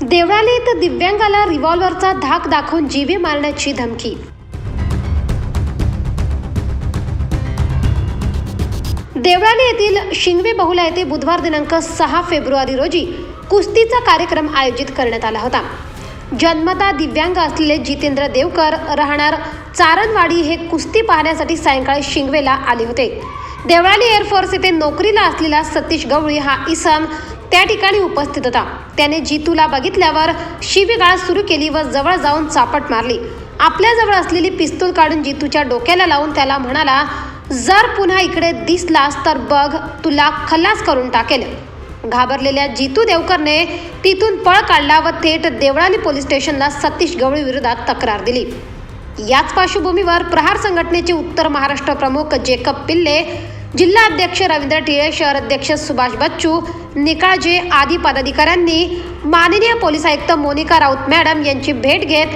देवळालीत दिव्यांगाला रिव्हॉल्व्हरचा धाक दाखवून जीवे मारण्याची धमकी. देवळाली येथील शिंगवे बहुला येथे बुधवार दिनांक सहा फेब्रुवारी रोजी कुस्तीचा कार्यक्रम आयोजित करण्यात आला होता. जन्मता दिव्यांग असलेले जितेंद्र देवकर राहणार चारणवाडी हे कुस्ती पाहण्यासाठी सायंकाळी शिंगवेला आले होते. देवळाली एअरफोर्स येथे नोकरीला असलेला सतीश गवळी हा इसम त्या ठिकाणी उपस्थित होता. त्याने जितूला बघितल्यावर शिवीगाळ सुरू केली व जवळ जाऊन चापट मारली. आपल्याजवळ असलेली पिस्तूल काढून जितूच्या डोक्याला लावून त्याला म्हणाला जर पुन्हा इकडे दिसलास तर बघ तुला खल्लास करून टाकेल. घाबरलेल्या जितू देवकरने तिथून पळ काढला व थेट देवळाली पोलीस स्टेशनला सतीश गवळी विरोधात तक्रार दिली. याच पार्श्वभूमीवर प्रहार संघटनेचे उत्तर महाराष्ट्र प्रमुख जेकब पिल्ले जिल्हा अध्यक्ष रवींद्र टिळे शहर अध्यक्ष सुभाष बच्चू निकाळजे आदी पदाधिकाऱ्यांनी माननीय पोलीस आयुक्त मोनिका राऊत मॅडम यांची भेट घेत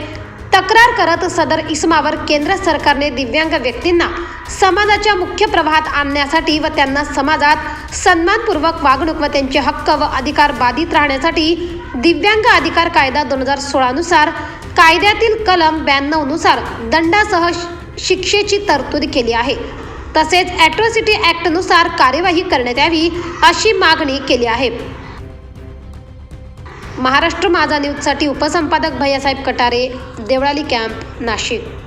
तक्रार करत सदर इसमावर केंद्र सरकारने दिव्यांग व्यक्तींना समाजाच्या मुख्य प्रवाहात आणण्यासाठी व त्यांना समाजात सन्मानपूर्वक वागणूक व त्यांचे हक्क व अधिकार बाधित राहण्यासाठी दिव्यांग अधिकार कायदा दोन हजार सोळानुसार कायद्यातील कलम ब्याण्णवनुसार दंडासह शिक्षेची तरतूद केली आहे. तसेच ॲट्रॉसिटी ॲक्टनुसार कार्यवाही करण्यात यावी अशी मागणी केली आहे. महाराष्ट्र माझा न्यूजसाठी उपसंपादक भैयासाहेब कटारे देवळाली कॅम्प नाशिक.